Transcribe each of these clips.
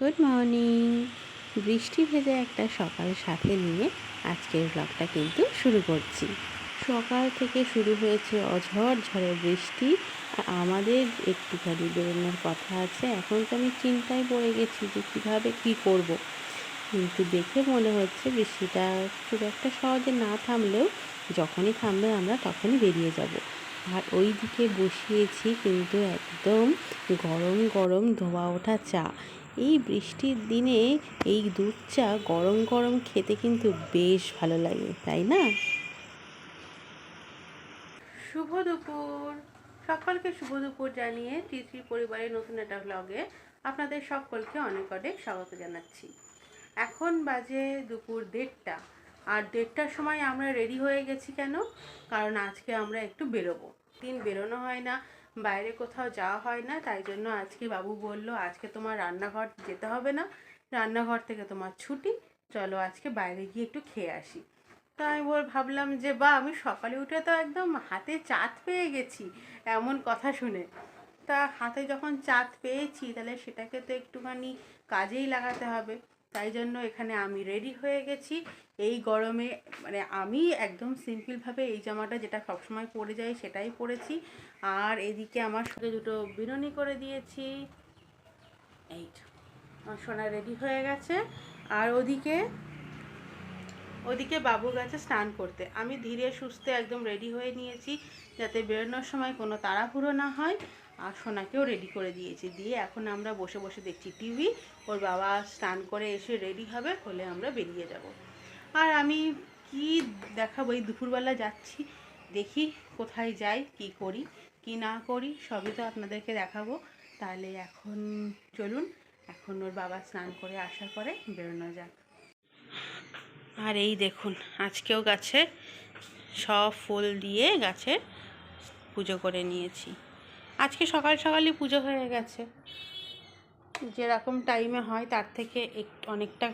Good morning বৃষ্টি ভেজে একটা সকাল সাথে নিয়ে আজকের ব্লগটা কিন্তু শুরু করছি। সকাল থেকে শুরু হয়েছে অঝড় ঝড়ে বৃষ্টি। আমাদের একটুখানি বেরোনোর কথা আছে। এখন তো আমি চিন্তায় পড়ে গেছি যে কীভাবে কী করব। কিন্তু দেখে মনে হচ্ছে বৃষ্টিটা খুব একটা সহজে না থামলেও যখনই থামবে আমরা তখনই বেরিয়ে যাব। আর ওই দিকে বসিয়েছি কিন্তু একদম গরম গরম ধোয়া ওঠা চা। এই বৃষ্টির দিনে এই দুধ চা গরম গরম খেতে কিন্তু বেশ ভালো লাগে, তাই না? শুভ দুপুর। সকলকে শুভ দুপুর জানিয়ে তিথি পরিবারের নতুন একটা ব্লগে আপনাদের সকলকে অনেক অনেক স্বাগত জানাচ্ছি। এখন বাজে দুপুর দেড়টা। আর দেড়টার সময় আমরা রেডি হয়ে গেছি কেন? কারণ আজকে আমরা একটু বেরোবো। দিন বেরোনো হয় না। বাইরে কোথাও যাওয়া হয় না, তাই জন্য আজকে বাবু বলল, আজকে তোমার রান্নাঘর যেতে হবে না, রান্নাঘর থেকে তোমার ছুটি, চলো আজকে বাইরে গিয়ে একটু খেয়ে আসি। তা আমি বল, ভাবলাম যে, বা, আমি সকালে উঠে তো একদম হাতে চাঁদ পেয়ে গেছি, এমন কথা শুনে। তা হাতে যখন চাঁদ পেয়েছি, তাহলে সেটাকে তো একটুখানি কাজেই লাগাতে হবে। তাই জন্য এখানে আমি রেডি হয়ে গেছি। এই গরমে মানে আমি একদম সিম্পলভাবে এই জামাটা যেটা সবসময় পরে যাই, সেটাই পরেছি। আর এদিকে আমার সাথে দুটো বিরনি করে দিয়েছি। এইটা আমার সোনা রেডি হয়ে গেছে। আর ওদিকে ওদিকে বাবু গেছে স্নান করতে। আমি ধীরে সুস্থে একদম রেডি হয়ে নিয়েছি, যাতে বেরোনোর সময় কোনো তাড়াহুড়ো না হয়। আর সোনাকেও রেডি করে দিয়েছি। দিয়ে এখন আমরা বসে বসে দেখছি টিভি। ওর বাবা স্নান করে এসে রেডি হবে হলে আমরা বেরিয়ে যাব। আর আমি কি দেখাবো? এই দুপুরবেলা যাচ্ছি, দেখি কোথায় যাই, কি করি। কি না করি, সবই তো আপনাদেরকে দেখাবো। তাহলে এখন চলুন, এখন ওর বাবা স্নান করে আসার পরে বেরোনো যাক। আর এই দেখুন, আজকেও গাছে সব ফুল দিয়ে গাছের পুজো করে নিয়েছি। আজকে সকাল সকালই পুজো হয়ে গেছে। যেরকম টাইমে হয়, তার থেকে একটু অনেকটা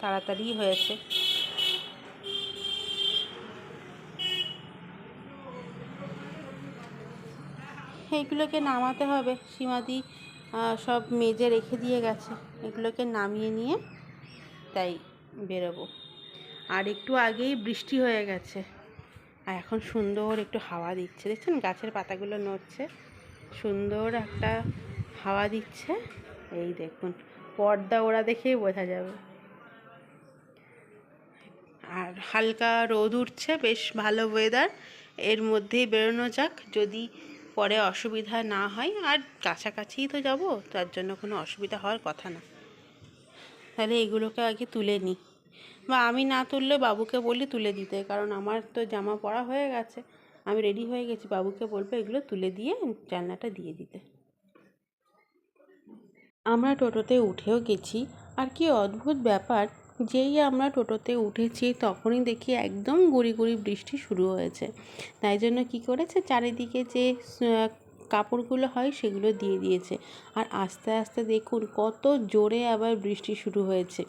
তাড়াতাড়ি হয়েছে। এইগুলোকে নামাতে হবে। সীমাদি সব মেজে রেখে দিয়ে গেছে। এগুলোকে নামিয়ে নিয়ে তাই বেরোবো। আর একটু আগেই বৃষ্টি হয়ে গেছে। আর এখন সুন্দর একটু হাওয়া দিচ্ছে। দেখছেন? গাছের পাতাগুলো নড়ছে। সুন্দর একটা হাওয়া দিচ্ছে। এই দেখুন, পর্দা ওরা দেখেই বোঝা যাবে। আর হালকা রোদ উঠছে। বেশ ভালো ওয়েদার এর মধ্যেই বেরোনো যাক। যদি পরে অসুবিধা না হয়, আর কাছাকাছিই তো যাব, তার জন্য কোনো অসুবিধা হওয়ার কথা না। তাহলে এগুলোকে আগে তুলে নিই বা আমি না তুললে বাবুকে বলি তুলে দিতে, কারণ আমার তো জামা পরা হয়ে গেছে, আমি রেডি হয়ে গেছি, বাবুকে বলব এগুলো তুলে দিয়ে জানলাটা দিয়ে দিতে। আমরা টোটোতে উঠেও গেছি, আর কি অদ্ভুত ব্যাপার যেই আমরা টোটোতে উঠেছি তখনই দেখি একদম গুড়ি গুড়ি বৃষ্টি শুরু হয়েছে। তাই জন্য কি করেছে? চারিদিকে যে কাপড়গুলো হয় সেগুলো দিয়ে দিয়েছে। আর আস্তে আস্তে দেখুন কত জোরে আবার বৃষ্টি শুরু হয়েছে।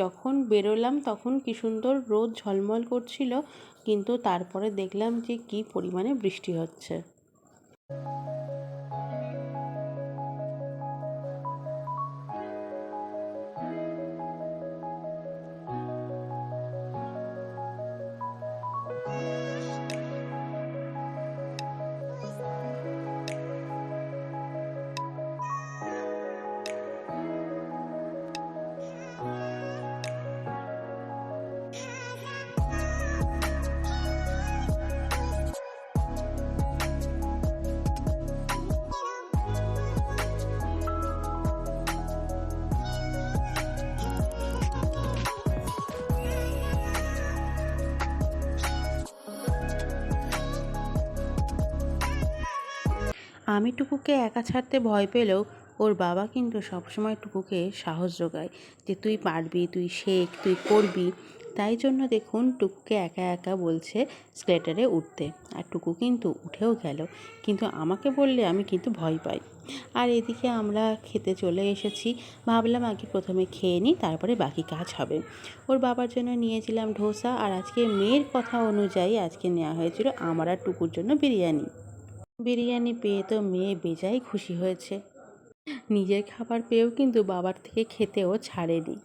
যখন বেরোলাম তখন কি সুন্দর রোদ ঝলমল করছিল, কিন্তু তারপরে দেখলাম যে কি পরিমাণে বৃষ্টি হচ্ছে। আমি টুকুকে একা ছাড়তে ভয় পেলেও ওর বাবা কিন্তু সবসময় টুকুকে সাহস যোগায় যে তুই পারবি, তুই শেখ, তুই করবি। তাই জন্য দেখুন টুকুকে একা একা বলছে স্কেটারে উঠতে। আর টুকু কিন্তু উঠেও গেল। কিন্তু আমাকে বললে আমি কিন্তু ভয় পাই। আর এদিকে আমরা খেতে চলে এসেছি। ভাবলাম আগে প্রথমে খেয়ে নিই, তারপরে বাকি কাজ হবে। ওর বাবার জন্য নিয়েছিলাম ধোসা। আর আজকে মেয়ের কথা অনুযায়ী আজকে নেওয়া হয়েছিল আমার আর টুকুর জন্য বিরিয়ানি। বিরিয়ানি পেয়ে তো মেয়ে বেজায় খুশি হয়েছে। নিজের খাবার পেয়েও কিন্তু বাবার থেকে খেতেও ছাড়েনি।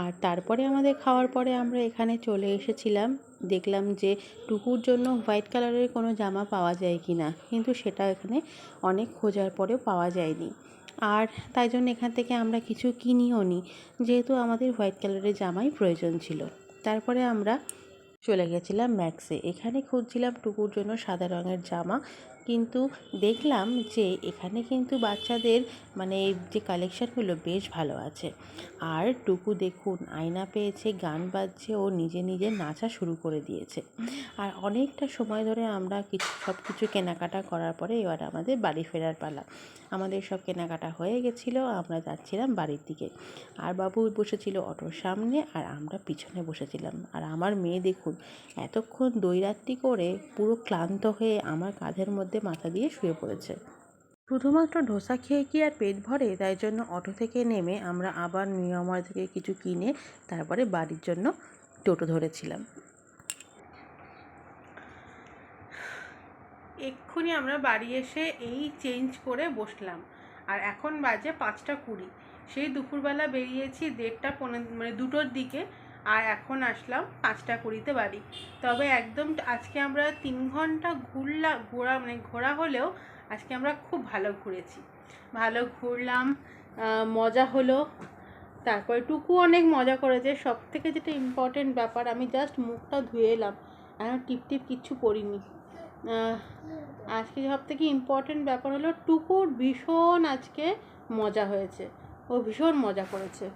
আর তারপরে আমাদের খাওয়ার পরে আমরা এখানে চলে এসেছিলাম। দেখলাম যে টুকুর জন্য হোয়াইট কালারের কোনো জামা পাওয়া যায় কি না কিন্তু সেটা এখানে অনেক খোঁজার পরেও পাওয়া যায়নি। আর তাই জন্য এখান থেকে আমরা কিছু কিনিও নি। যেহেতু আমাদের হোয়াইট কালারের জামাই প্রয়োজন ছিল। তারপরে আমরা চলে গেছিলাম ম্যাক্সে। এখানে খুঁজছিলাম টুকুর জন্য সাদা রঙের জামা। কিন্তু দেখলাম যে এখানে কিন্তু বাচ্চাদের মানে যে কালেকশানগুলো বেশ ভালো আছে। আর টুকু দেখুন, আয়না পেয়েছে, গান বাজছে, ও নিজে নিজে নাচা শুরু করে দিয়েছে। আর অনেকটা সময় ধরে আমরা কিছু সব কিছু কেনাকাটা করার পরে এবার আমাদের বাড়ি ফেরার পালা। আমাদের সব কেনাকাটা হয়ে গেছিল, আমরা যাচ্ছিলাম বাড়ির দিকে। আর বাবু বসেছিল অটোর সামনে আর আমরা পিছনে বসেছিলাম। আর আমার মেয়ে দেখুন, এতক্ষণ দৈরাত্রি করে পুরো ক্লান্ত হয়ে আমার কাঁধের মধ্যে মাথা দিয়ে শুয়ে পড়েছে। শুধুমাত্র ডোসা খেয়ে কি আর পেট ভরে? তাই জন্য অটো থেকে নেমে আমরা আবার নিয়মার থেকে কিছু কিনে তারপরে বাড়ির জন্য টোটো ধরেছিলাম। এক্ষুনি আমরা বাড়ি এসে এই চেঞ্জ করে বসলাম। আর এখন বাজে পাঁচটা কুড়ি। সেই দুপুরবেলা বেরিয়েছি দেড়টা পনেরো মানে দুটোর দিকে। আর এখন আসলাম পাঁচটা কুড়িতে বাড়ি। তবে একদম আজকে আমরা তিন ঘণ্টা ঘুরলা ঘোরা মানে ঘোরা হলেও আজকে আমরা খুব ভালো ঘুরেছি। ভালো ঘুরলাম মজা হলো তারপরে টুকু অনেক মজা করেছে। সব থেকে যেটা ইম্পর্টেন্ট ব্যাপার আমি জাস্ট মুখটা ধুয়ে এলাম। এখন টিপ টিপ কিচ্ছু আহ, আজকে সব থেকে ইম্পর্টেন্ট ব্যাপার হলো টুকুর ভীষণ আজকে মজা হয়েছে। ও ভীষণ মজা করেছে।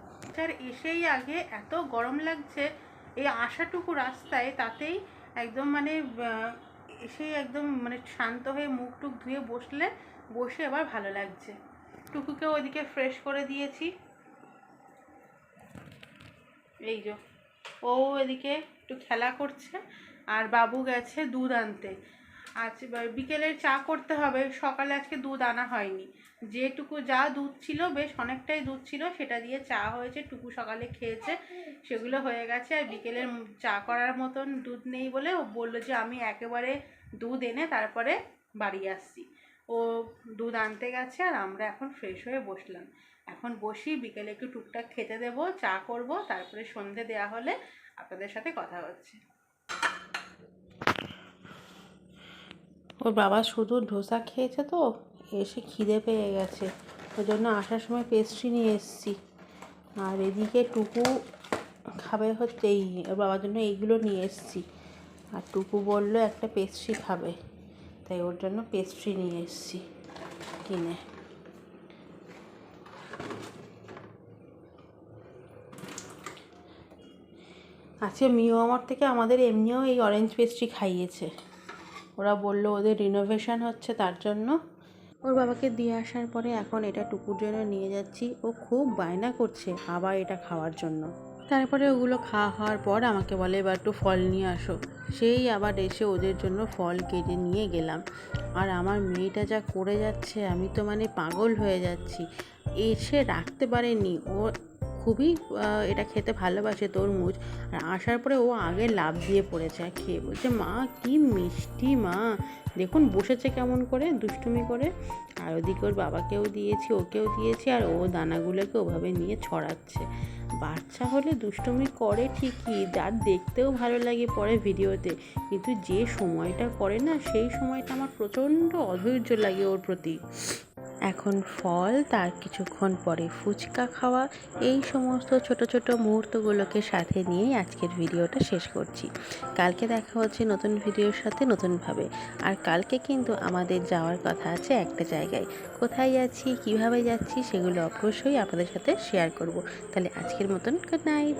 আর এসেই আগে এত গরম লাগছে, এই আসাটুকু রাস্তায় তাতেই একদম মানে এসেই একদম মানে শান্ত হয়ে মুখ টুক ধুয়ে বসলে, বসে আবার ভালো লাগছে। টুকুকে ওইদিকে ফ্রেশ করে দিয়েছি। এই যে, ও এদিকে একটু খেলা করছে, আর বাবু গেছে দুধ আনতে। আজ বিকেলের চা করতে হবে। সকালে আজকে দুধ আনা হয়নি। যেটুকু যা দুধ ছিল, বেশ অনেকটাই দুধ ছিল, সেটা দিয়ে চা হয়েছে, টুকু সকালে খেয়েছে, সেগুলো হয়ে গেছে। আর বিকেলের চা করার মতন দুধ নেই বলে ও বলল যে, আমি একেবারে দুধ এনে তারপরে বাড়ি আসছি। ও দুধ আনতে গেছে আর আমরা এখন ফ্রেশ হয়ে বসলাম। এখন বসি, বিকেলে একটু টুকটাক খেতে দেবো, চা করব, তারপরে সন্ধে দেওয়া হলে আপনাদের সাথে কথা হচ্ছে। ওর বাবা শুধু ডোসা খেয়েছে তো, এসে খিদে পেয়ে গেছে। ওই জন্য আসার সময় পেস্ট্রি নিয়ে এসেছি। আর এদিকে টুকু খাবে হচ্ছে এই ওর বাবার জন্য এইগুলো নিয়ে এসেছি। আর টুকু বলল একটা পেস্ট্রি খাবে, তাই ওর জন্য পেস্ট্রি নিয়ে এসেছি কিনে। আজকে মিও আমার থেকে আমাদের এমনিও এই অরেঞ্জ পেস্ট্রি খাইয়েছে। ওরা বলল, ওদের রিনোভেশন হচ্ছে তার জন্য। ওর বাবাকে দিয়ে আসার পরে এখন এটা টুকুর জন্য নিয়ে যাচ্ছি। ও খুব বায়না করছে আবার এটা খাওয়ার জন্য। তারপরে ওগুলো খাওয়া হওয়ার পর আমাকে বলে, এবার একটু ফল নিয়ে আসো। সেই আবার এসে ওদের জন্য ফল কেটে নিয়ে গেলাম। আর আমার মেয়েটা যা করে যাচ্ছে, আমি তো মানে পাগল হয়ে যাচ্ছি। এসে রাখতে পারেনি। ও খুবই এটা খেতে ভালোবাসে তরমুজ। আর আসার পরে ও আগে লাভ দিয়ে পড়েছে খেয়ে বলছে, মা, কি মিষ্টি মা। দেখুন বসেছে কেমন করে, দুষ্টুমি করে। আর ওদিকে ওর বাবাকেও দিয়েছি, ওকেও দিয়েছি, আর ও দানাগুলোকে ওভাবে নিয়ে ছড়াচ্ছে। বাচ্চা হলে দুষ্টুমি করে ঠিকই যার দেখতেও ভালো লাগে পরে ভিডিওতে। কিন্তু যে সময়টা করে না, সেই সময়টা আমার প্রচণ্ড অধৈর্য লাগে ওর প্রতি। এখন ফল, তার কিছুক্ষণ পরে ফুচকা খাওয়া, এই সমস্ত ছোট ছোট মুহূর্তগুলোকে সাথে নিয়েই আজকের ভিডিওটা শেষ করছি। কালকে দেখা হচ্ছে নতুন ভিডিওর সাথে নতুনভাবে। আর কালকে কিন্তু আমাদের যাওয়ার কথা আছে একটা জায়গায়। কোথায় যাচ্ছি, কীভাবে যাচ্ছি, সেগুলো অবশ্যই আপনাদের সাথে শেয়ার করব। তাহলে আজকের মতন গুড নাইট